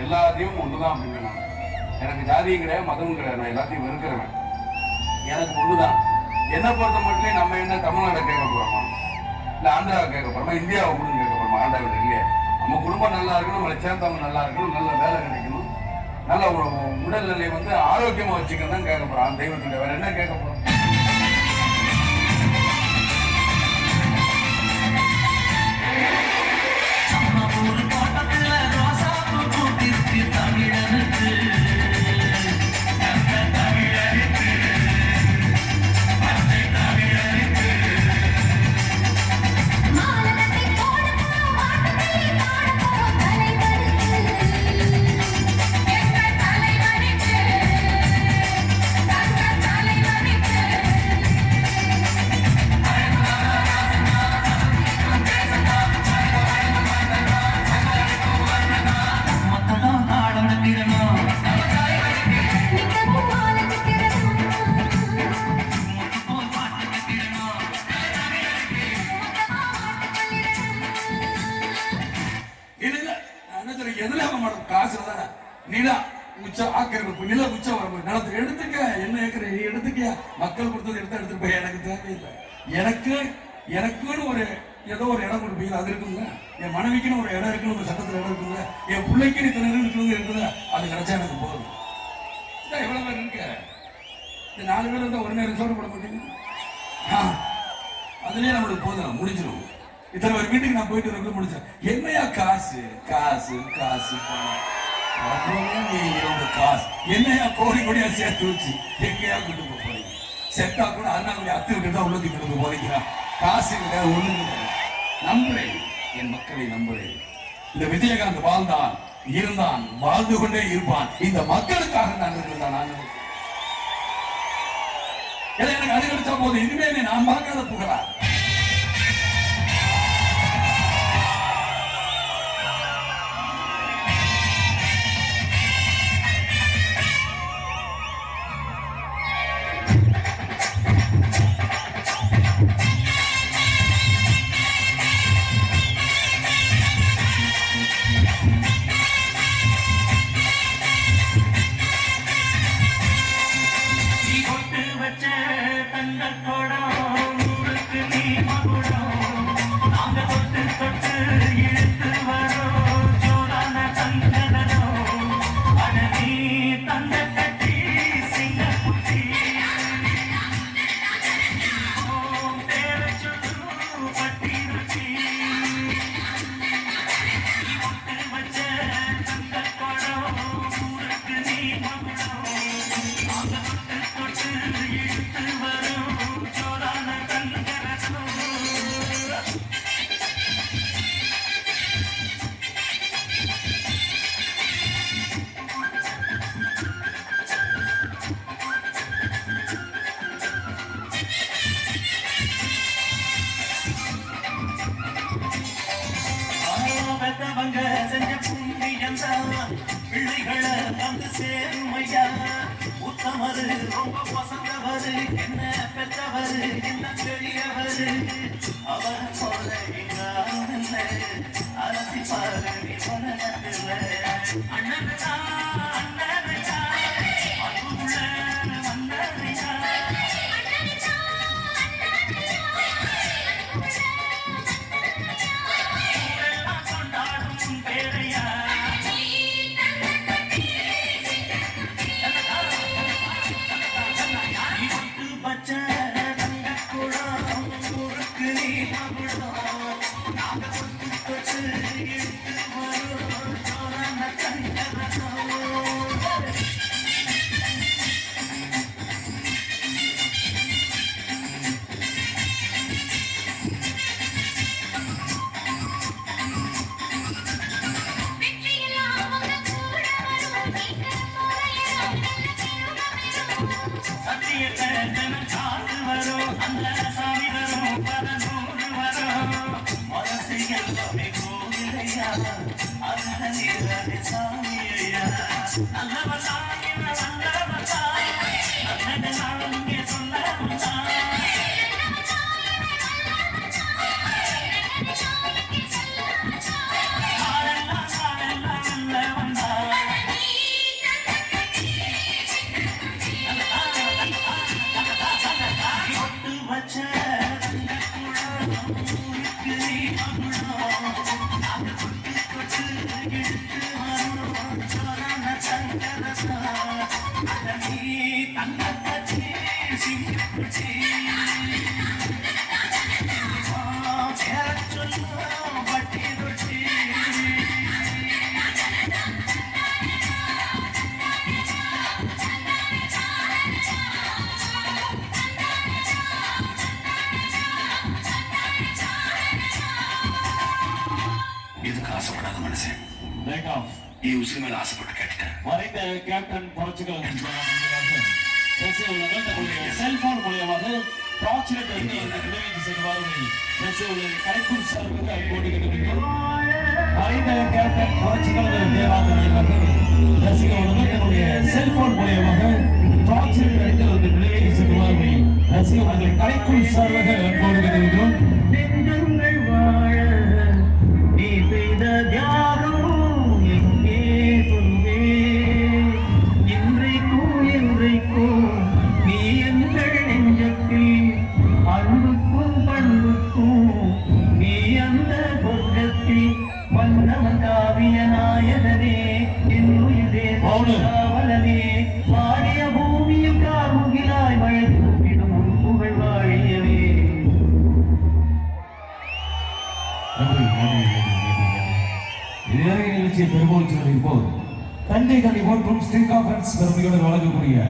எல்லாத்தையும் ஒன்றுதான் அப்படின்னு. நான் எனக்கு ஜாதியும் கிடையாது மதமும் கிடையாது நான் எல்லாத்தையும் வெறுக்கிறவன். எனக்கு ஒன்றுதான் என்னை பொறுத்த மட்டும் நம்ம என்ன தமிழ்நாட்டை கேட்க போகிறோமா இல்லை ஆந்திராவை கேட்க போகிறோமா இந்தியாவை கூட கேட்க போகிறோமா ஆண்டாவில் இல்லையா. நம்ம குடும்பம் நல்லா இருக்கணும் நம்மளை சேர்ந்தவங்க நல்லா இருக்கணும் நல்ல வேலை கிடைக்கணும். நல்ல உ- உடல்நிலை வந்து ஆரோக்கியமாக வச்சுக்கணும் தான் கேட்க போகிறோம் அந்த தெய்வத்துக்கு வேறு என்ன கேட்க போகிறோம் விவசாயம் பண்ண எதுல அவன் தானே நிலா உச்சம் ஆக்கிரமிப்பு நில உச்சம் வரும் நிலத்தை எடுத்துக்க. என்ன ஏக்கர்? நீ எடுத்துக்க மக்கள் கொடுத்தது எடுத்து எடுத்துட்டு போய் எனக்கு தேவையில்லை எனக்கு எனக்குன்னு ஒரு ஏதோ ஒரு இடம் கொடுப்பீங்க அது இருக்குங்க. என் மனைவிக்குன்னு ஒரு இடம் இருக்குன்னு ஒரு சட்டத்துல இடம் இருக்குங்க. என் பிள்ளைக்குன்னு இத்தனை இடம் இருக்குங்க இருக்குது? அது கிடைச்சா எனக்கு போதும். இதான் எவ்வளவு பேர் இருக்கு. இந்த நாலு பேர் இருந்தால் ஒரு நேரம் சோறு போட மாட்டீங்க? அதுலேயே நம்மளுக்கு போதும். முடிஞ்சிடும் இத்தனை ஒரு வீட்டுக்கு நான் போயிட்டு வரக்குள்ள முடிச்சேன் என்னையா காசு? காசு காசு காசு. என்னையா கோடி கோடியா சேர்த்து வச்சு எங்கேயா கொண்டு போக போறீங்க? செத்தா கூட அண்ணா அத்து விட்டு தான் உள்ளது கொண்டு போறீங்களா? காசு இல்லை ஒண்ணு நம்புறேன். என் மக்களை நம்புறேன். இந்த விஜயகாந்த் வாழ்ந்தான் இருந்தான் வாழ்ந்து கொண்டே இருப்பான். இந்த மக்களுக்காக நான் இருந்தான் நான் எனக்கு அது கிடைச்சா போதும். இனிமே நான் பார்க்காத புகழா? கொட்டு வச்ச வந்து சேருமையா? உத்தமரு ரொம்ப பசந்தவரு என்ன பெற்றவரு என்ன பெரியவரு? அவர் போல அரசி பாரு அண்ணன் உலகத்தில் I'm ஆசைப்படாத மனுஷன். Back off. நீ உசுறு மேல ஆசைப்பட்டு கேட்டுட்டேன். மறைந்த கேப்டன் புரட்சிகள் பேசியுள்ளவர் தன்னுடைய செல்போன் மூலியமாக டார்ச்சர் நினைவு செய்வார்கள் பேசியுள்ள கலைக்குள் சார்பாக அன்போடு கேட்டுக்கொள்கிறோம். மறைந்த கேப்டன் புரட்சிகள் தேவாலயம் அவர்கள் ரசிகர்களுடன் தன்னுடைய செல்போன் மூலியமாக டார்ச்சர் நினைவு செய்வார்கள் ரசிகர்கள் கலைக்குள் சார்பாக அன்போடு பெருமோல் இப்போ தந்தை தனி போற்றும் ஸ்டிங் கான்ஃபரன்ஸ் பெருமையுடன் வழங்கக்கூடிய